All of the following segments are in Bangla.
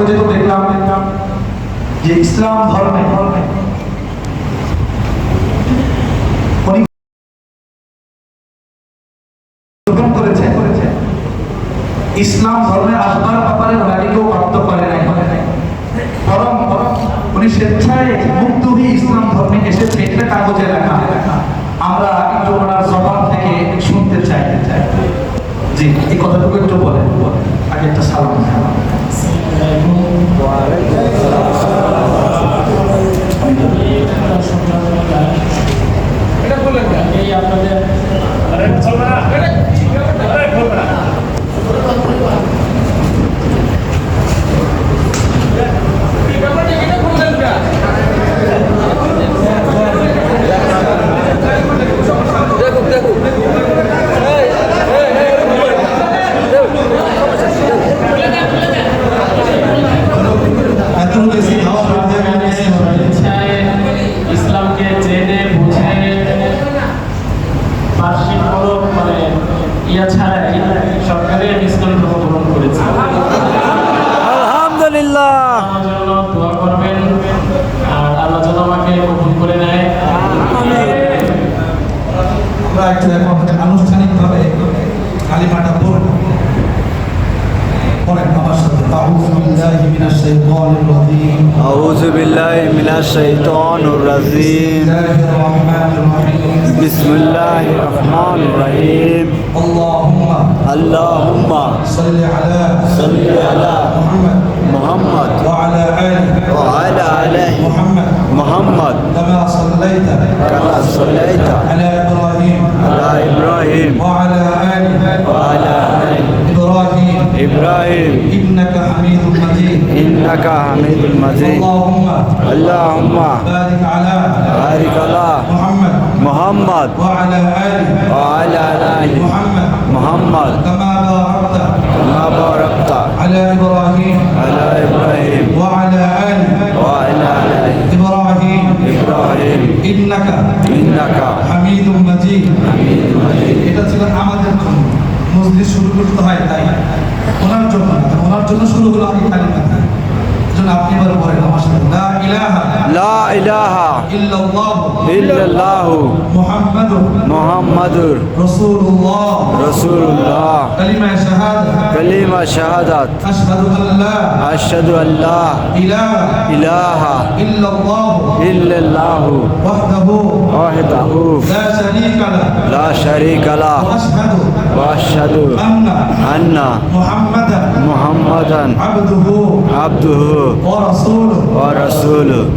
কাগজে তো দেখলাম দেখলাম যে ইসলাম ধর্মে ইসলাম ধর্মে আসবার ব্যাপারে কেউ প্রাপ্ত করে নাই। বরং উনি স্বেচ্ছায় মুক্ত হয়ে ইসলাম ধর্মে এসেছে এটা কাগজে লেখা। আমরা একটু ওনার জবান থেকে শুনতে চাই। চাই জি, এই কথাটুকু একটু বলেন। আগে একটা সালাম ইয়া ছাড়াই সরকারি আমি গ্রহণ করেছি। আলহামদুলিল্লাহ। দোয়া করবেন আর আল্লাহ যেন আমাকে কবুল করে নেয়। আমরা একটু এখন আনুষ্ঠানিকভাবে কালিমাটা পড়ব। الشيطان الرجيم. أعوذ بالله من الشيطان الرجيم. بسم الله الرحمن الرحيم. بسم الله الرحمن الرحيم اللهم اللهم صل على صل على محمد محمد وعلى آله وعلى آله محمد محمد. كما صليت كما صليت على إبراهيم على إبراهيم. وعلى آله وعلى آله إبراهيم. إبراهيم. مجيد ইন্নাকা হামিদুল মাজিদ اللهم আল্লাহুম্মা بارك على বারিক আলা محمد মুহাম্মদ وعلى ال ওয়া আলা আলি محمد মুহাম্মদ كما باركت কামা বারাকতা على ابراهيم আলা ইব্রাহিম وعلى ال ওয়া আলা আলি ابراهيم ইব্রাহিম انك ইন্নাকা হামিদ মাজিদ এটা ছিল আমাদের জন্য মসজিদ শুরু করতে হয় তাই ওনার জন্য না, ওনার জন্য শুরু হলো لا إله إلا الله. إلا الله. محمد. محمد. رسول الله. رسول الله. كلمة شهادة. كلمة شهادة. أشهد أن لا أشهد أن لا إله إله إلا الله. إلا الله. وحده. وحده. لا شريك আশহাদু আন্না আন্না মুহাম্মাদান মুহাম্মাদান আবদুহু আবদুহু ওয়া রাসূলুহু ওয়া রাসূলুহু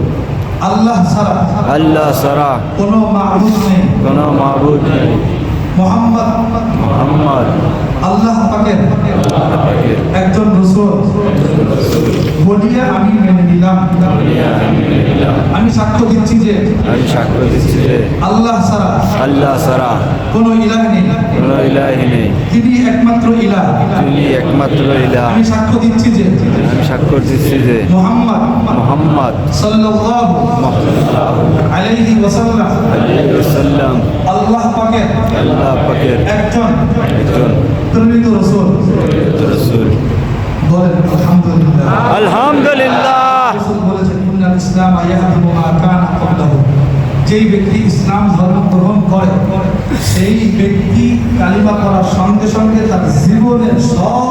আল্লাহ ছাড়া আল্লাহ সারা কোনো মাবুদ নেই। কোনো মাবুদ নেই। মোহাম্মদ মুহাম্মদ আল্লাহ পাকের। একজন বলিয়া আমি মেনে নিলাম। আমি সাক্ষ্য দিচ্ছি যে আমি সাক্ষ্য দিচ্ছি যে আল্লাহ ছাড়া আল্লাহ সারা কোনো ইলাহ নেই। কোনো ইলাহি নেই। তিনি একমাত্র ইলাহ। তিনি একমাত্র ইলাহ। আমি সাক্ষ্য দিচ্ছি যে আমি সাক্ষ্য দিচ্ছি যে মোহাম্মদ মোহাম্মদ সাল্লাল্লাহু আলাইহি ওয়াসাল্লাম। সাল্লাম আল্লাহ পাকের আল্লাহ পাকের একজন। একজন। আলহামদুলিল্লাহ। ইসলাম যেই ব্যক্তি ইসলাম ধর্ম গ্রহণ করে, সেই ব্যক্তি কালিমা করার সঙ্গে সঙ্গে তার জীবনের সব